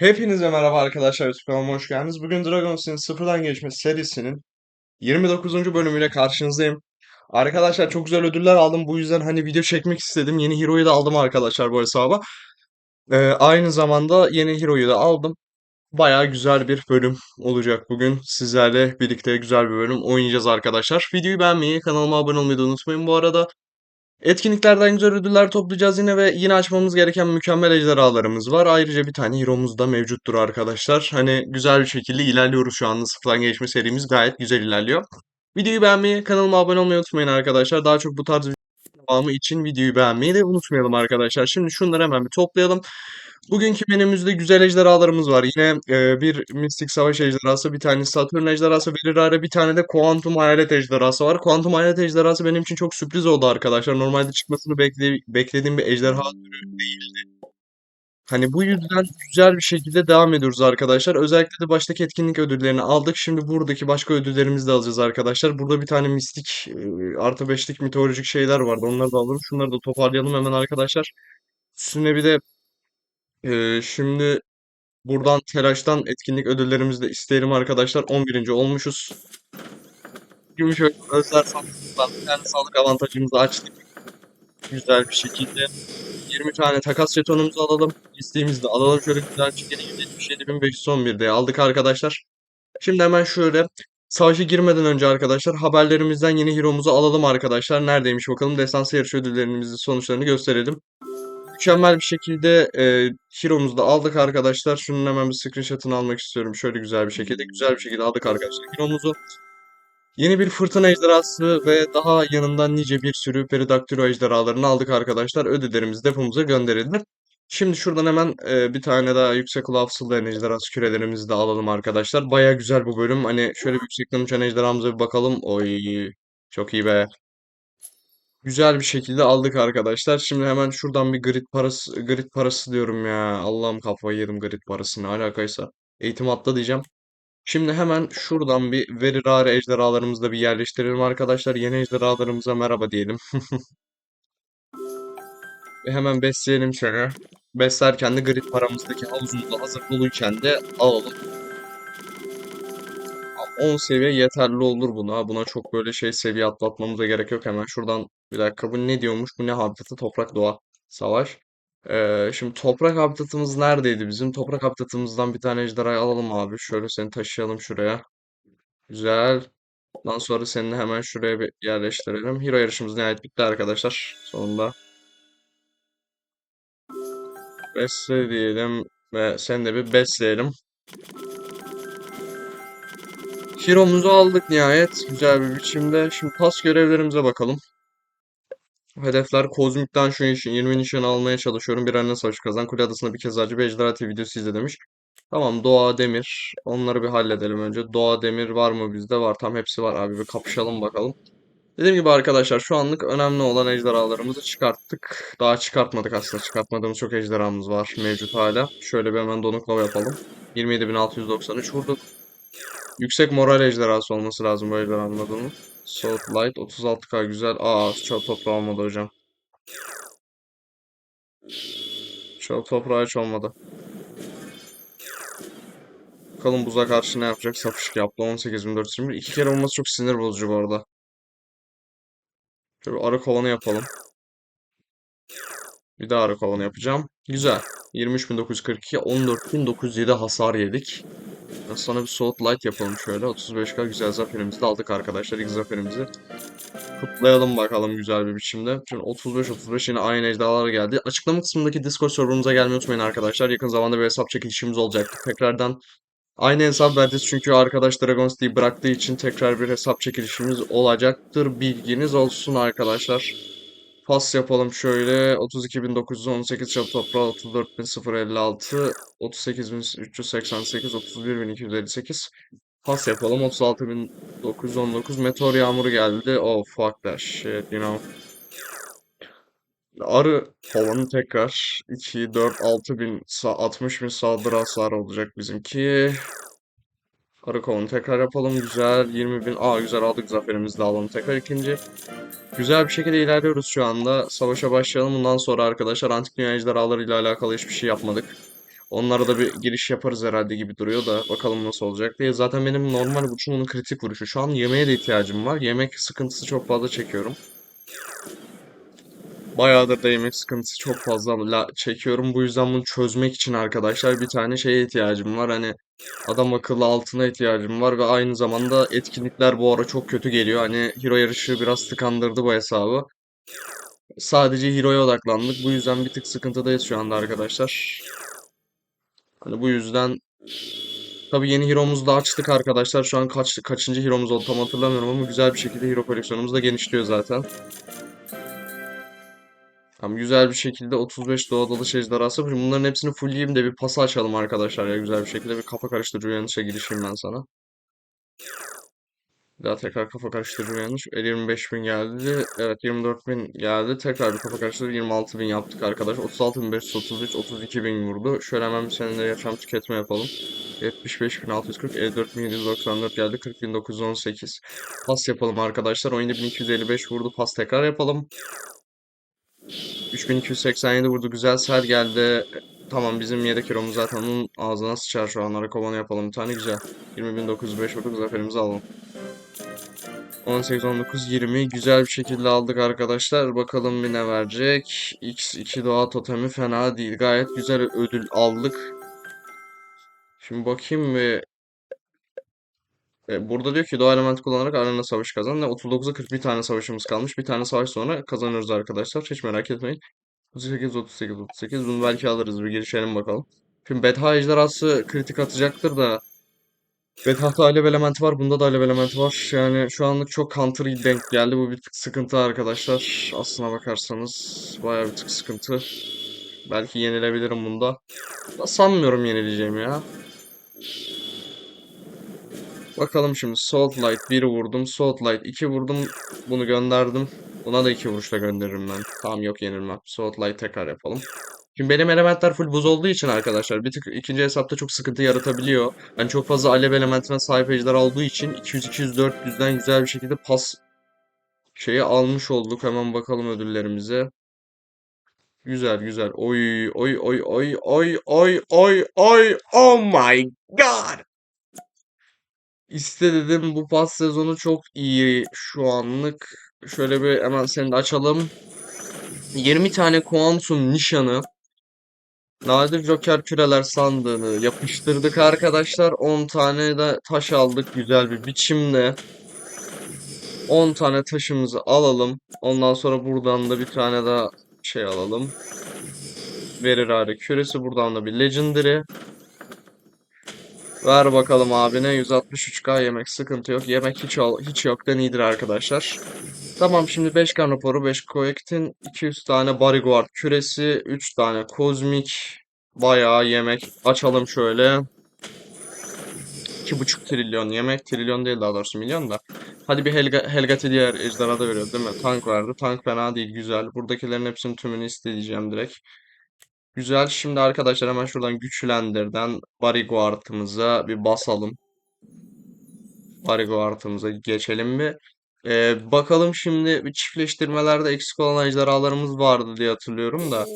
Hepinize merhaba arkadaşlar. YouTube kanalıma hoş geldiniz. Bugün Dragons'in sıfırdan gelişme serisinin 29. bölümüyle karşınızdayım. Arkadaşlar çok güzel ödüller aldım. Bu yüzden hani video çekmek istedim. Yeni Hero'yu da aldım arkadaşlar bu hesaba. Ee, aynı zamanda yeni Hero'yu da aldım. Baya güzel bir bölüm olacak bugün. Sizlerle birlikte güzel bir bölüm oynayacağız arkadaşlar. Videoyu beğenmeyi, kanalıma abone olmayı da unutmayın bu arada. Etkinliklerden güzel ödüller toplayacağız yine ve yine açmamız gereken mükemmel ejderhalarımız var. Ayrıca bir tane hero'muz da mevcuttur arkadaşlar. Hani güzel bir şekilde ilerliyoruz şu anda. Sıfırdan gelişme serimiz gayet güzel ilerliyor. Videoyu beğenmeyi, kanalıma abone olmayı unutmayın arkadaşlar. Daha çok bu tarz devamı için videoyu beğenmeyi de unutmayalım arkadaşlar. Şimdi şunları hemen bir toplayalım. Bugünkü menümüzde güzel ejderhalarımız var. Yine e, bir mistik savaş ejderhası, bir tane Satürn ejderhası, bir rare, bir tane de kuantum hayalet ejderhası var. Kuantum hayalet ejderhası benim için çok sürpriz oldu arkadaşlar. Normalde çıkmasını bekle beklediğim bir ejderha türü değildi. Hani bu yüzden güzel bir şekilde devam ediyoruz arkadaşlar. Özellikle de baştaki etkinlik ödüllerini aldık. Şimdi buradaki başka ödüllerimizi de alacağız arkadaşlar. Burada bir tane mistik e, artı beşlik mitolojik şeyler vardı. Onları da alırım. Şunları da toparlayalım hemen arkadaşlar. Üstüne bir de e, şimdi Buradan telaştan etkinlik ödüllerimizi de isteyelim arkadaşlar. 11. olmuşuz. Gümüş Ö- Özler Sandık'tan bir tane sağlık avantajımızı açtık. Güzel bir şekilde. 20 tane takas jetonumuzu alalım. İsteğimizi de alalım. Şöyle güzel şekilde 177.511'de aldık arkadaşlar. Şimdi hemen şöyle savaşa girmeden önce arkadaşlar haberlerimizden yeni hero'muzu alalım arkadaşlar. Neredeymiş bakalım. Destansı yarışı ödüllerimizin sonuçlarını gösterelim. Mükemmel bir şekilde e, Hero'muzu da aldık arkadaşlar. Şunun hemen bir screenshot'ını almak istiyorum. Şöyle güzel bir şekilde. Güzel bir şekilde aldık arkadaşlar Hero'muzu. Yeni bir fırtına ejderhası ve daha yanından nice bir sürü peridaktilo ejderhalarını aldık arkadaşlar. Ödüllerimizi depomuza gönderildi. Şimdi şuradan hemen e, bir tane daha yüksek lav sıllayan ejderhası kürelerimizi de alalım arkadaşlar. Baya güzel bu bölüm. Hani şöyle bir yüksekten uçan ejderhamıza bir bakalım. Oy çok iyi be. Güzel bir şekilde aldık arkadaşlar. Şimdi hemen şuradan bir grid parası grid parası diyorum ya. Allah'ım kafayı yedim grid parası ne alakaysa. Eğitim atla diyeceğim. Şimdi hemen şuradan bir veri rare ejderhalarımızı da bir yerleştirelim arkadaşlar. Yeni ejderhalarımıza merhaba diyelim. Ve hemen besleyelim seni. Beslerken de grid paramızdaki havuzumuzda hazır doluyken de alalım. 10 seviye yeterli olur buna. Buna çok böyle şey seviye atlatmamıza gerek yok. Hemen şuradan bir dakika bu ne diyormuş? Bu ne habitatı? Toprak doğa savaş. Ee, şimdi toprak habitatımız neredeydi bizim? Toprak habitatımızdan bir tane ejderhayı alalım abi. Şöyle seni taşıyalım şuraya. Güzel. Ondan sonra seni hemen şuraya bir yerleştirelim. Hero yarışımız nihayet bitti arkadaşlar. Sonunda. Besle diyelim ve seni de bir besleyelim. Hero'muzu aldık nihayet. Güzel bir biçimde. Şimdi pas görevlerimize bakalım. Hedefler kozmikten şu işin 20 nişan almaya çalışıyorum. Bir arena savaşı kazan. Kule adasında bir kez harcı bir ejderha TV videosu izle demiş. Tamam Doğa Demir. Onları bir halledelim önce. Doğa Demir var mı bizde? Var. Tam hepsi var abi. Bir kapışalım bakalım. Dediğim gibi arkadaşlar şu anlık önemli olan ejderhalarımızı çıkarttık. Daha çıkartmadık aslında. Çıkartmadığımız çok ejderhamız var mevcut hala. Şöyle bir hemen donuklama yapalım. 27.693 vurduk. Yüksek moral ejderhası olması lazım ejderhanın adının. Salt Light 36k güzel. Aa çok toprağı olmadı hocam. Çok toprağı hiç olmadı. Bakalım buza karşı ne yapacak? Sapışık yaptı 18.421. İki kere olması çok sinir bozucu bu arada. Şöyle arı kovanı yapalım. Bir daha arı kovanı yapacağım. Güzel. 23.942 14.907 hasar yedik. Sonra bir Salt Light yapalım şöyle. 35k güzel zaferimizi de aldık arkadaşlar. İlk zaferimizi. Kutlayalım bakalım güzel bir biçimde. Şimdi 35-35 yine aynı ejderhalar geldi. Açıklama kısmındaki Discord serverımıza gelmeyi unutmayın arkadaşlar. Yakın zamanda bir hesap çekilişimiz olacak. Tekrardan aynı hesap vereceğiz çünkü arkadaş Dragon City'yi bıraktığı için tekrar bir hesap çekilişimiz olacaktır. Bilginiz olsun arkadaşlar. Pas yapalım şöyle. 32.918 çatı toprağı, 34.056, 38.388, 31.258. Pas yapalım. 36.919 meteor yağmuru geldi. Oh fuck that shit, you know. Arı kovanı tekrar 2, 4, 6 bin, 60 bin saldırı hasarı olacak bizimki. Arı kovanı tekrar yapalım. Güzel. 20 bin. Aa güzel aldık zaferimizi de alalım tekrar ikinci. Güzel bir şekilde ilerliyoruz şu anda. Savaşa başlayalım. Bundan sonra arkadaşlar antik dünya ejderhaları ile alakalı hiçbir şey yapmadık. Onlara da bir giriş yaparız herhalde gibi duruyor da bakalım nasıl olacak diye. Zaten benim normal vuruşum kritik vuruşu. Şu an yemeğe de ihtiyacım var. Yemek sıkıntısı çok fazla çekiyorum. Bayağıdır da yemek sıkıntısı çok fazla la- çekiyorum. Bu yüzden bunu çözmek için arkadaşlar bir tane şeye ihtiyacım var. Hani adam akıllı altına ihtiyacım var ve aynı zamanda etkinlikler bu ara çok kötü geliyor. Hani hero yarışı biraz tıkandırdı bu hesabı. Sadece hero'ya odaklandık. Bu yüzden bir tık sıkıntıdayız şu anda arkadaşlar. Hani bu yüzden tabii yeni hero'muzu da açtık arkadaşlar. Şu an kaç kaçıncı hero'muz oldu tam hatırlamıyorum ama güzel bir şekilde hero koleksiyonumuz da genişliyor zaten. Tam güzel bir şekilde 35 doğa dalış ejderhası. Bunların hepsini fullleyeyim de bir pası açalım arkadaşlar ya güzel bir şekilde bir kafa karıştırıcı uyanışa girişeyim ben sana. Bir daha tekrar kafa karıştırıcı uyanış. El 25.000 geldi. Evet 24.000 geldi. Tekrar bir kafa karıştırıcı 26.000 yaptık arkadaş. 36.533, 32.000 vurdu. Şöyle hemen bir seninle yaşam tüketme yapalım. 75.640, 54.794 geldi. 40.918. Pas yapalım arkadaşlar. 17.255 vurdu. Pas tekrar yapalım. 3287 vurdu. Güzel ser geldi. Tamam bizim yedek hero'muz zaten onun ağzına sıçar şu an. Kovanı yapalım bir tane güzel. 20.905 vurduk. Zaferimizi alalım. 18, 19, 20 güzel bir şekilde aldık arkadaşlar. Bakalım bir ne verecek. X2 doğa totemi fena değil. Gayet güzel ödül aldık. Şimdi bakayım bir. E, burada diyor ki doğa elementi kullanarak arena savaşı kazan. Ne 39'a 41 tane savaşımız kalmış. Bir tane savaş sonra kazanırız arkadaşlar. Hiç merak etmeyin. 38, 38, 38. Bunu belki alırız. Bir girişelim bakalım. Şimdi Betha ejderhası kritik atacaktır da Betha'da alev elementi var. Bunda da alev elementi var. Yani şu anlık çok counter denk geldi. Bu bir tık sıkıntı arkadaşlar. Aslına bakarsanız bayağı bir tık sıkıntı. Belki yenilebilirim bunda. Da sanmıyorum yenileceğimi ya. Bakalım şimdi Salt Light 1 vurdum. Salt Light 2 vurdum. Bunu gönderdim. Buna da 2 vuruşla gönderirim ben. Tamam yok yenilmem. Salt Light tekrar yapalım. Şimdi benim elementler full buz olduğu için arkadaşlar bir tık ikinci hesapta çok sıkıntı yaratabiliyor. Yani çok fazla alev elementine sahip ejder olduğu için 200 200 400'den güzel bir şekilde pas şeyi almış olduk. Hemen bakalım ödüllerimize. Güzel güzel. Oy oy oy oy oy oy oy oy oh my god. İstedim bu pas sezonu çok iyi şu anlık. Şöyle bir hemen seni de açalım. 20 tane kuantum nişanı. Nadir Joker küreler sandığını yapıştırdık arkadaşlar. 10 tane de taş aldık güzel bir biçimde. 10 tane taşımızı alalım. Ondan sonra buradan da bir tane daha şey alalım. Verir ağrı küresi. Buradan da bir Legendary. Ver bakalım abine 163k yemek sıkıntı yok. Yemek hiç ol hiç yoktan iyidir arkadaşlar. Tamam şimdi 5 kan raporu, 5 Coektin, 200 tane Bodyguard küresi, 3 tane kozmik, bayağı yemek. Açalım şöyle. 2,5 trilyon yemek. Trilyon değil daha doğrusu milyon da. Hadi bir Helga, Helgati diğer ejderha da veriyor değil mi? Tank verdi. Tank fena değil güzel. Buradakilerin hepsinin tümünü isteyeceğim direkt. Güzel. Şimdi arkadaşlar hemen şuradan güçlendirden Bodyguard'ımıza bir basalım. Bodyguard'ımıza geçelim bir. Ee, bakalım şimdi bir çiftleştirmelerde eksik olan ejderhalarımız vardı diye hatırlıyorum da.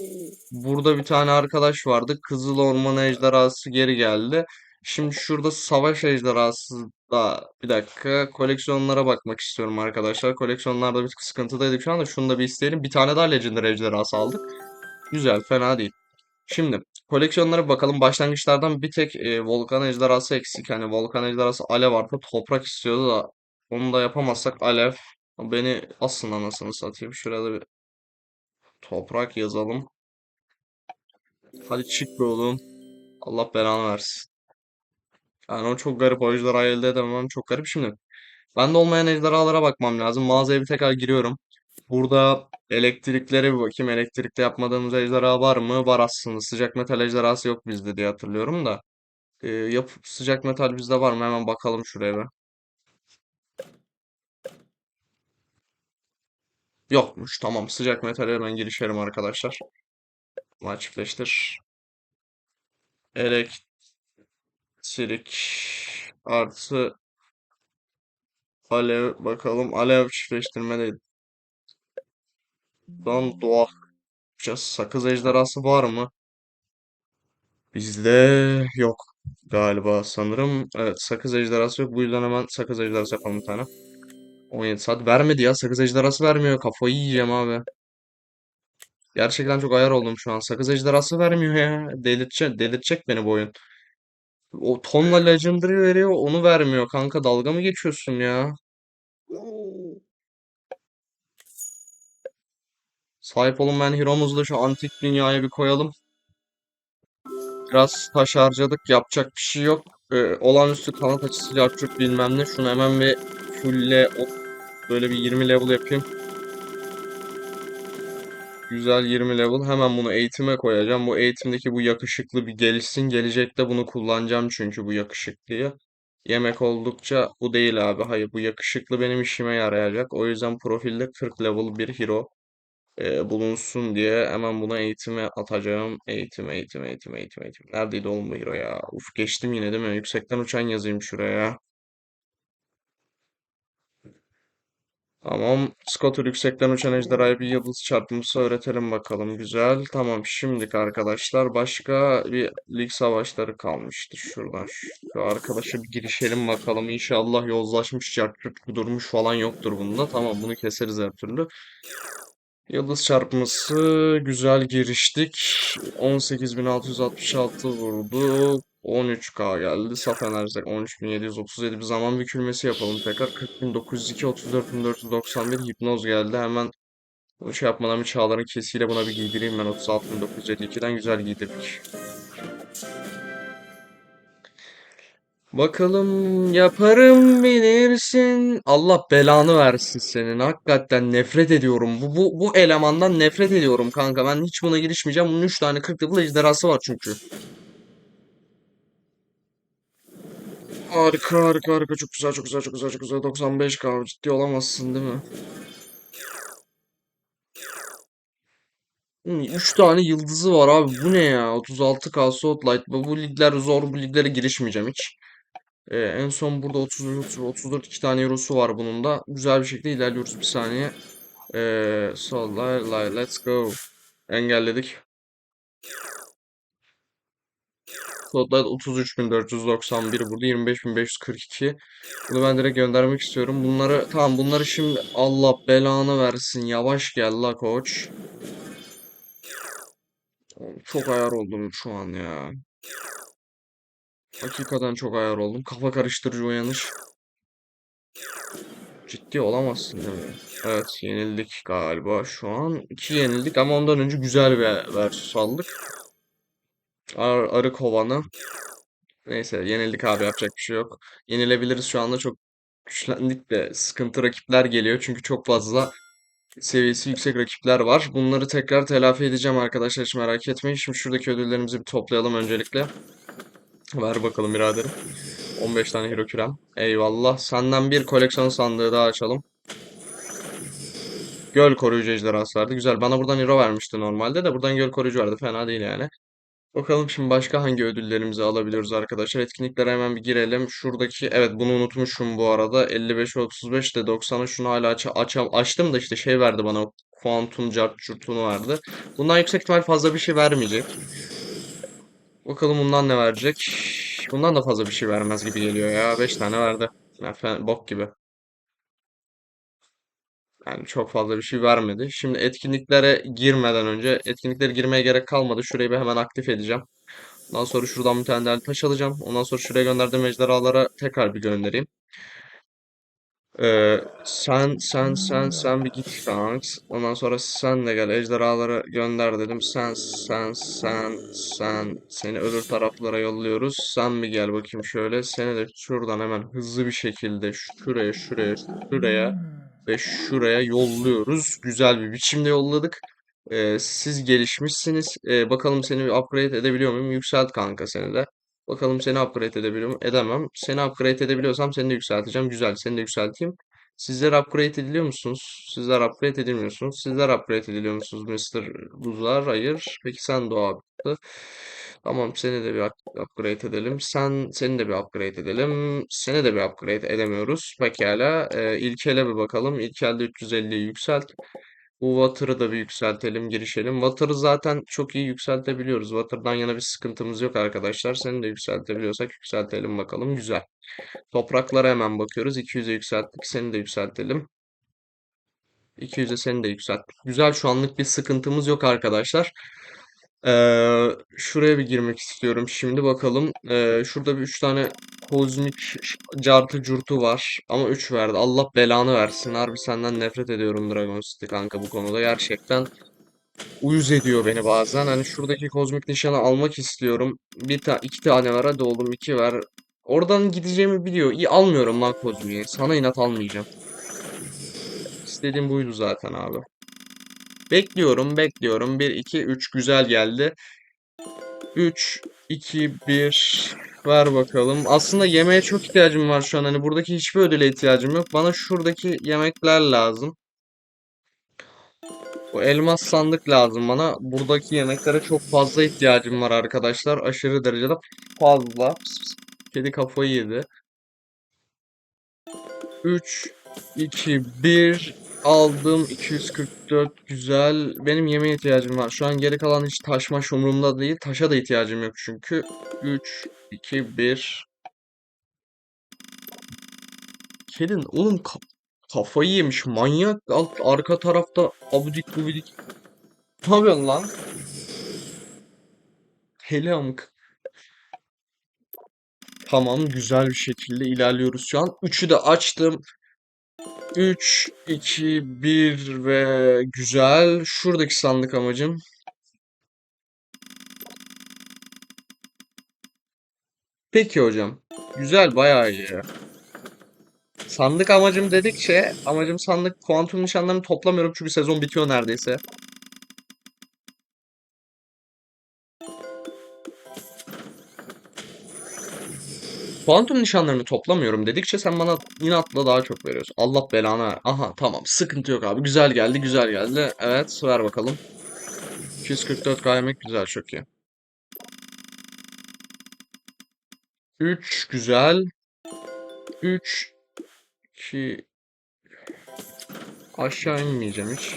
Burada bir tane arkadaş vardı. Kızıl Orman ejderhası geri geldi. Şimdi şurada savaş ejderhası da bir dakika koleksiyonlara bakmak istiyorum arkadaşlar. Koleksiyonlarda bir sıkıntıdaydık şu anda. Şunu da bir isteyelim. Bir tane daha Legendary ejderhası aldık. Güzel, fena değil. Şimdi koleksiyonlara bakalım. Başlangıçlardan bir tek e, Volkan ejderhası eksik. Hani Volkan ejderhası alev artı toprak istiyordu da onu da yapamazsak alev. Beni asın anasını satayım. Şurada bir toprak yazalım. Hadi çık be oğlum. Allah belanı versin. Yani o çok garip. O ejderhayı elde edemem. Çok garip. Şimdi bende olmayan ejderhalara bakmam lazım. Mağazaya bir tekrar giriyorum. Burada elektriklere bir bakayım. Elektrikte yapmadığımız ejderha var mı? Var aslında. Sıcak metal ejderhası yok bizde diye hatırlıyorum da. Ee, yap sıcak metal bizde var mı? Hemen bakalım şuraya bir. Yokmuş. Tamam. Sıcak metale hemen girişelim arkadaşlar. Ama çiftleştir. Elektrik artı alev bakalım. Alev çiftleştirme değil. Buradan doğa yapacağız. Sakız ejderhası var mı? Bizde yok galiba sanırım. Evet sakız ejderhası yok. Bu yüzden hemen sakız ejderhası yapalım bir tane. 17 saat vermedi ya. Sakız ejderhası vermiyor. Kafayı yiyeceğim abi. Gerçekten çok ayar oldum şu an. Sakız ejderhası vermiyor ya. Delirtecek, delirtecek beni bu oyun. O tonla legendary veriyor, onu vermiyor. Kanka dalga mı geçiyorsun ya? Sahip olunmayan hero'muzu da şu antik dünyaya bir koyalım. Biraz taş harcadık. Yapacak bir şey yok. Ee, olağanüstü kanat açısı yapacak bilmem ne. Şunu hemen bir fulle böyle bir 20 level yapayım. Güzel 20 level. Hemen bunu eğitime koyacağım. Bu eğitimdeki bu yakışıklı bir gelişsin. Gelecekte bunu kullanacağım çünkü bu yakışıklıyı. Yemek oldukça bu değil abi. Hayır bu yakışıklı benim işime yarayacak. O yüzden profilde 40 level bir hero e, bulunsun diye hemen buna eğitime atacağım. Eğitim, eğitim, eğitim, eğitim, eğitim. Neredeydi oğlum bu hero ya? Uf geçtim yine değil mi? Yüksekten uçan yazayım şuraya. Tamam. Scottur yüksekten uçan ejderhaya bir yıldız çarpması öğretelim bakalım. Güzel. Tamam. Şimdiki arkadaşlar başka bir lig savaşları kalmıştı. Şuradan şu arkadaşa bir girişelim bakalım. İnşallah yozlaşmış, çarpık durmuş falan yoktur bunda. Tamam bunu keseriz her türlü. Yıldız çarpması güzel giriştik. 18.666 vurdu. 13k geldi. Saf enerjide 13.737 bir zaman bükülmesi yapalım tekrar. 40.902, 34.491 hipnoz geldi. Hemen bunu şey yapmadan bir çağların kesiyle buna bir giydireyim ben. 36.952'den güzel giydirdik. Bakalım yaparım bilirsin. Allah belanı versin senin. Hakikaten nefret ediyorum. Bu, bu, bu elemandan nefret ediyorum kanka. Ben hiç buna girişmeyeceğim. Bunun 3 tane 40 level ejderhası var çünkü. Harika harika harika. Çok güzel çok güzel çok güzel çok güzel. 95k ciddi olamazsın değil mi? 3 tane yıldızı var abi. Bu ne ya? 36k Spotlight. Bu ligler zor. Bu liglere girişmeyeceğim hiç. Ee, en son burada 30, 34 iki tane eurosu var bunun da. Güzel bir şekilde ilerliyoruz bir saniye. Ee, so, lay, let's go. Engelledik. Spotlight 33.491 burada 25.542. Bunu ben direkt göndermek istiyorum. Bunları tamam bunları şimdi Allah belanı versin. Yavaş gel la koç. Çok ayar oldum şu an ya. Hakikaten çok ayar oldum. Kafa karıştırıcı uyanış. Ciddi olamazsın değil mi? Evet yenildik galiba şu an. iki yenildik ama ondan önce güzel bir versus aldık. Ar arı kovanı. Neyse yenildik abi yapacak bir şey yok. Yenilebiliriz şu anda çok güçlendik de sıkıntı rakipler geliyor. Çünkü çok fazla seviyesi yüksek rakipler var. Bunları tekrar telafi edeceğim arkadaşlar hiç merak etmeyin. Şimdi şuradaki ödüllerimizi bir toplayalım öncelikle. Ver bakalım biraderim. 15 tane hero kürem. Eyvallah. Senden bir koleksiyon sandığı daha açalım. Göl koruyucu ejderhası verdi. Güzel. Bana buradan hero vermişti normalde de. Buradan göl koruyucu verdi. Fena değil yani. Bakalım şimdi başka hangi ödüllerimizi alabiliyoruz arkadaşlar. Etkinliklere hemen bir girelim. Şuradaki evet bunu unutmuşum bu arada. 55 35 de 90'ı şunu hala aç açam açtım da işte şey verdi bana. Kuantum cart verdi. Bundan yüksek ihtimal fazla bir şey vermeyecek. Bakalım bundan ne verecek. Bundan da fazla bir şey vermez gibi geliyor ya. 5 tane verdi. Ya, fen- bok gibi. Yani çok fazla bir şey vermedi. Şimdi etkinliklere girmeden önce etkinliklere girmeye gerek kalmadı. Şurayı bir hemen aktif edeceğim. Ondan sonra şuradan bir tane taş alacağım. Ondan sonra şuraya gönderdiğim ejderhalara tekrar bir göndereyim. Ee, sen sen sen sen bir git kanks. Ondan sonra sen de gel ejderhaları gönder dedim. Sen sen sen sen seni öbür taraflara yolluyoruz. Sen bir gel bakayım şöyle. Seni de şuradan hemen hızlı bir şekilde şuraya şuraya şuraya ve şuraya yolluyoruz. Güzel bir biçimde yolladık. Ee, siz gelişmişsiniz. Ee, bakalım seni bir upgrade edebiliyor muyum? Yükselt kanka seni de. Bakalım seni upgrade edebiliyor muyum? Edemem. Seni upgrade edebiliyorsam seni de yükselteceğim. Güzel. Seni de yükselteyim. Sizler upgrade ediliyor musunuz? Sizler upgrade edilmiyorsunuz. Sizler upgrade ediliyor musunuz Mr. Buzlar? Hayır. Peki sen o abi. Tamam seni de bir up- upgrade edelim. Sen seni de bir upgrade edelim. Seni de bir upgrade edemiyoruz. Pekala. Ee, İlkel'e bir bakalım. İlkel'de 350'yi yükselt. Bu Water'ı da bir yükseltelim, girişelim. Water'ı zaten çok iyi yükseltebiliyoruz. Water'dan yana bir sıkıntımız yok arkadaşlar. Seni de yükseltebiliyorsak yükseltelim bakalım. Güzel. Topraklara hemen bakıyoruz. 200'e yükselttik. Seni de yükseltelim. 200'e seni de yükselttik. Güzel şu anlık bir sıkıntımız yok arkadaşlar. Şuraya bir girmek istiyorum. Şimdi bakalım. Ee, şurada bir 3 tane kozmik cartı curtu var. Ama 3 verdi. Allah belanı versin. Harbi senden nefret ediyorum Dragon City kanka bu konuda. Gerçekten uyuz ediyor beni bazen. Hani şuradaki kozmik nişanı almak istiyorum. Bir ta iki tane var. Hadi oğlum iki ver. Oradan gideceğimi biliyor. İyi almıyorum lan kozmiği. Sana inat almayacağım. İstediğim buydu zaten abi. Bekliyorum, bekliyorum. 1, 2, 3 güzel geldi. 3, 2, 1 ver bakalım. Aslında yemeğe çok ihtiyacım var şu an. Hani buradaki hiçbir ödüle ihtiyacım yok. Bana şuradaki yemekler lazım. Bu elmas sandık lazım bana. Buradaki yemeklere çok fazla ihtiyacım var arkadaşlar. Aşırı derecede fazla. Pıs pıs. Kedi kafayı yedi. 3, 2, 1 aldım. 244 güzel. Benim yemeğe ihtiyacım var. Şu an geri kalan hiç taşmaş umurumda değil. Taşa da ihtiyacım yok çünkü. 3, 2, 1. Kedin oğlum ka- kafayı yemiş. Manyak. Alt arka tarafta abidik gubidik. Ne yapıyorsun lan? Hele amık. Tamam güzel bir şekilde ilerliyoruz şu an. 3'ü de açtım. 3, 2, 1 ve güzel. Şuradaki sandık amacım. Peki hocam. Güzel bayağı iyi. Sandık amacım dedikçe amacım sandık kuantum nişanlarını toplamıyorum çünkü sezon bitiyor neredeyse. Kuantum nişanlarını toplamıyorum dedikçe sen bana inatla daha çok veriyorsun. Allah belanı ver. Aha tamam sıkıntı yok abi. Güzel geldi güzel geldi. Evet ver bakalım. 244 kaymak güzel çok iyi. 3 güzel. 3 2 aşağı inmeyeceğim hiç.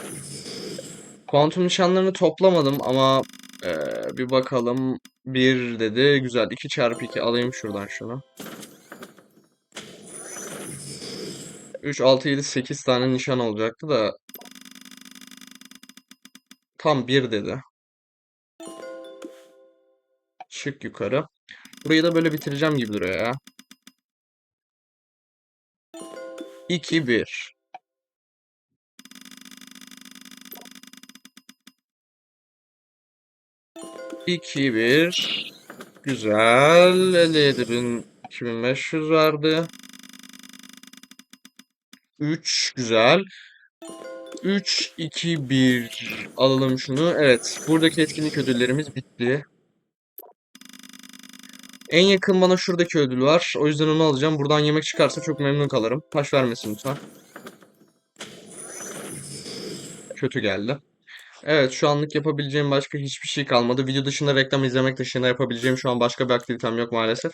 Kuantum nişanlarını toplamadım ama eee, bir bakalım. 1 dedi. Güzel. 2 çarpı 2 alayım şuradan şunu. 3, 6, 7, 8 tane nişan olacaktı da tam 1 dedi. Çık yukarı. Burayı da böyle bitireceğim gibi duruyor ya. 2, 1. 2, 1. Güzel. 57.000, 2500 verdi. 3 güzel. 3, 2, 1 alalım şunu. Evet. Buradaki etkinlik ödüllerimiz bitti. En yakın bana şuradaki ödül var. O yüzden onu alacağım. Buradan yemek çıkarsa çok memnun kalırım. Taş vermesin lütfen. Kötü geldi. Evet şu anlık yapabileceğim başka hiçbir şey kalmadı. Video dışında reklam izlemek dışında yapabileceğim şu an başka bir aktivitem yok maalesef.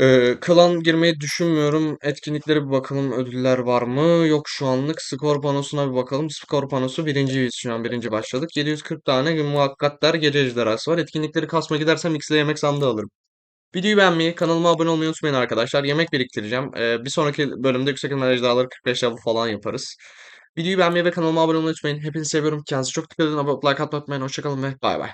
Ee, klan girmeyi düşünmüyorum. Etkinliklere bir bakalım. Ödüller var mı? Yok şu anlık. Skor panosuna bir bakalım. Skor panosu birinciyiz şu an. Birinci başladık. 740 tane muhakkatlar gece ejderhası var. Etkinlikleri kasma gidersem X'le yemek sandığı alırım. Videoyu beğenmeyi, kanalıma abone olmayı unutmayın arkadaşlar. Yemek biriktireceğim. Ee, bir sonraki bölümde yüksek ihtimalle ejderhaları 45 level falan yaparız. Videoyu beğenmeyi ve kanalıma abone olmayı unutmayın. Hepinizi seviyorum. Kendinize çok dikkat edin. Abone ol, like atmayı unutmayın. Hoşçakalın ve bay bay.